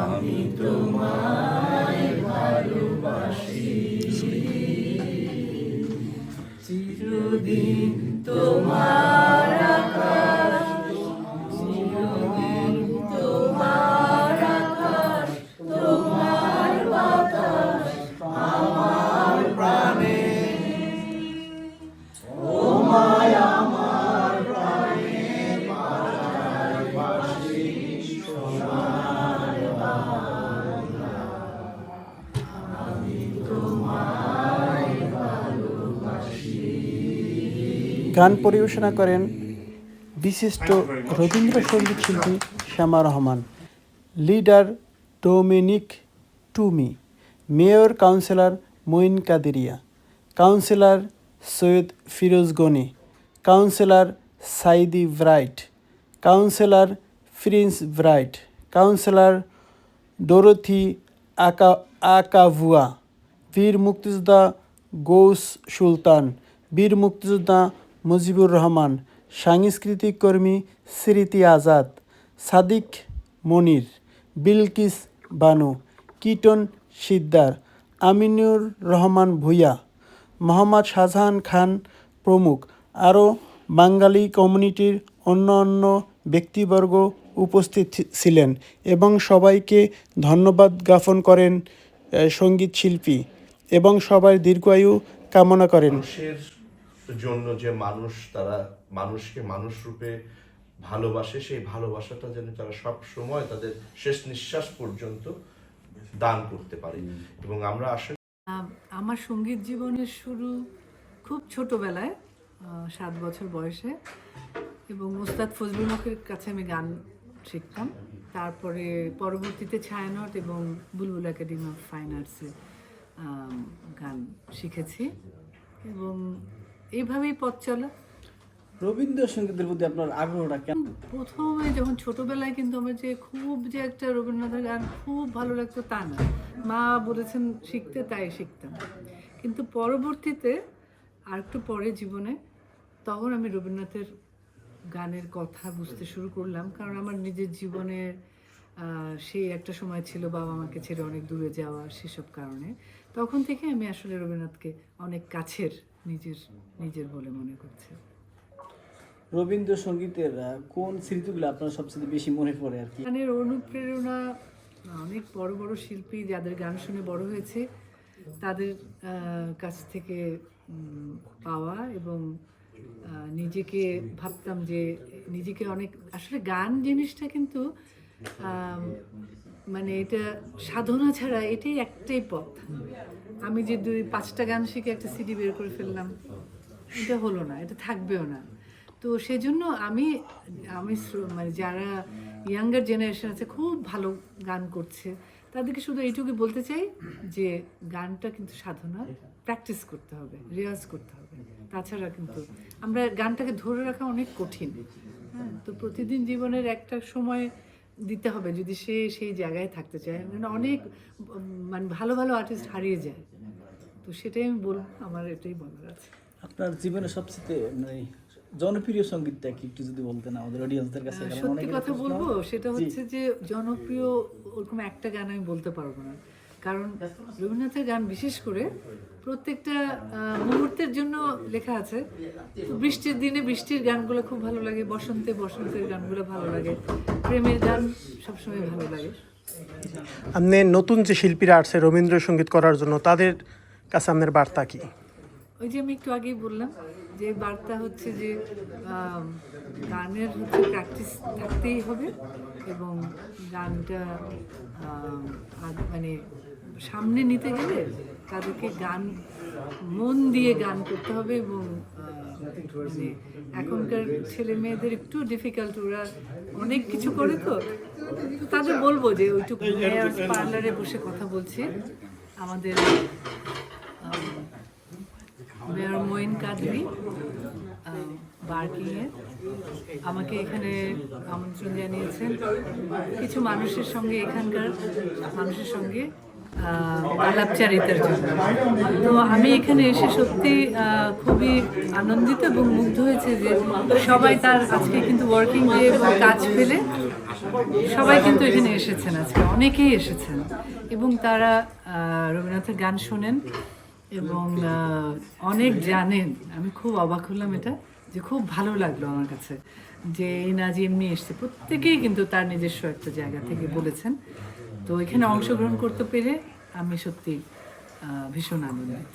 আমি তোমায় ভালোবাসি। চিরদিন তোমার গান পরিবেশনা করেন বিশিষ্ট রবীন্দ্রসঙ্গীত শিল্পী Shyama Rahman. Leader Dominic Toomey. Mayor councillor Moin Qadiriya. Councillor Syed Firoz Gani. Councillor Saidy Bright. Councillor Prince Bright. Councillor Dorothy আকা আকাভুয়া। বীর মুক্তিযোদ্ধা গৌস সুলতান। বীর মুক্তিযোদ্ধা মুজিবুর রহমান, সাংস্কৃতিক কর্মী স্মৃতি আজাদ, সাদিক মনির, বিলকিস বানু, কিটন সিদ্দার আমিনুর রহমান ভূঁইয়া, মোহাম্মদ শাহজাহান খান প্রমুখ, আরও বাঙালি কমিউনিটির অন্য অন্য ব্যক্তিবর্গ উপস্থিত ছিলেন এবং সবাইকে ধন্যবাদ জ্ঞাপন করেন সংগীত শিল্পী এবং সবার দীর্ঘায়ু কামনা করেন। জন্য যে মানুষ তারা মানুষকে মানুষ রূপে ভালোবাসে সেই ভালোবাসাটা যেন তারা সব সময় তাদের শেষ নিঃশ্বাস পর্যন্ত দান করতে পারে। এবং আমরা আসলে আমার সংগীত জীবনের শুরু খুব ছোটবেলায় সাত বছর বয়সে। এবং ওস্তাদ ফজলুল হকের কাছে আমি গান শিখতাম। তারপরে পরবর্তীতে ছায়ানট এবং বুলবুল একাডেমি অফ ফাইন আর্টসে গান শিখেছি। এবং এইভাবেই পথ চলা। রবীন্দ্রসঙ্গীতের প্রতি আপনার আগ্রহটা কেন প্রথমে যখন ছোটবেলায় কিন্তু আমার যে খুব যে একটা রবীন্দ্রনাথের গান খুব ভালো লাগতো তা না। মা বলেছেন শিখতে তাই শিখতাম কিন্তু পরবর্তীতে আর একটু পরে জীবনে তখন আমি রবীন্দ্রনাথের গানের কথা বুঝতে শুরু করলাম। কারণ আমার নিজের জীবনের সেই একটা সময় ছিল বাবা মাকে ছেড়ে অনেক দূরে যাওয়া সেসব কারণে। তখন থেকে আমি আসলে রবীন্দ্রনাথকে অনেক কাছের নিজের নিজের বলে মনে করছে। রবীন্দ্রসঙ্গীতের কোন স্মৃতিগুলো আপনার সবচেয়ে বেশি মনে পড়ে আর কি? গানের অনুপ্রেরণা অনেক বড় বড় শিল্পী যাদের গান শুনে বড় হয়েছে তাদের কাছ থেকে পাওয়া এবং নিজেকে ভাবতাম যে নিজেকে অনেক আসলে গান জিনিসটা কিন্তু মানে এটা সাধনা ছাড়া এটাই একটাই পথ। আমি যে দুই, পাঁচটা গান শিখে একটা সিডি বের করে ফেললাম, এটা হলো না, এটা থাকবেও না। তো সেজন্য আমি আমি মানে যারা ইয়াঙ্গার জেনারেশন আছে, খুব ভালো গান করছে, তাদেরকে শুধু এইটুকু বলতে চাই যে গানটা কিন্তু সাধনা প্র্যাকটিস করতে হবে রেওয়াজ করতে হবে। তাছাড়া কিন্তু আমরা গানটাকে ধরে রাখা অনেক কঠিন। হ্যাঁ তো প্রতিদিন জীবনের একটা সময় দিতে হবে যদি সে সেই জায়গায় থাকতে চায়। মানে অনেক মানে ভালো ভালো আর্টিস্ট হারিয়ে যায়। তো সেটাই আমি বলব আমার এটাই বলার আছে। আপনার জীবনে সবচেয়ে মানে জনপ্রিয় সঙ্গীতটা কি? একটু যদি বলতেন আমাদের অডিয়েন্সদের কাছে সত্যি কথা বলব সেটা হচ্ছে যে জনপ্রিয় ওরকম একটা গান আমি বলতে পারব না। কারণ রবীন্দ্রনাথের গান বিশেষ করে প্রত্যেকটা মুহূর্তের জন্য লেখা আছে। বৃষ্টির দিনে বৃষ্টির গানগুলো খুব ভালো লাগে বসন্তে বসন্তের গানগুলো ভালো লাগে। প্রেমের গান সবসময় ভালো লাগে। আপনি নতুন যে শিল্পীরা আসছে রবীন্দ্রসঙ্গীত করার জন্য তাদের কাছে আপনার বার্তা কি? ওই যে আমি একটু আগেই বললাম যে বার্তা হচ্ছে যে গানের হচ্ছে প্র্যাকটিস থাকতেই হবে এবং গানটা মানে সামনে নিতে গেলে তাদেরকে গান মন দিয়ে গান করতে হবে এবং মানে এখনকার ছেলে মেয়েদের একটু ডিফিকাল্ট ওরা অনেক কিছু করে তো তাদের বলব যে ওইটুকু পার্লারে বসে কথা বলছে। আমাদের আম, মেয়র মঈন কাদরি বার্কিংয়ে। আমাকে এখানে আমন্ত্রণ জানিয়েছেন। কিছু মানুষের সঙ্গে এখানকার মানুষের সঙ্গে আলাপচারিতার জন্য। তো আমি এখানে এসে সত্যি খুবই আনন্দিত এবং মুগ্ধ হয়েছে যে সবাই তার আজকে কিন্তু ওয়ার্কিং ডে কাজ ফেলে সবাই কিন্তু এখানে এসেছেন আজকে, অনেকেই এসেছেন। এবং তারা রবীন্দ্রনাথের গান শোনেন। এবং অনেক জানেন, আমি খুব অবাক হলাম এটা, যে খুব ভালো লাগল আমার কাছে যে এই না যে এমনি এসছে। প্রত্যেকেই কিন্তু তার নিজস্ব একটা জায়গা থেকে বলেছেন। তো এখানে অংশগ্রহণ করতে পেরে আমি সত্যি ভীষণ আনন্দিত।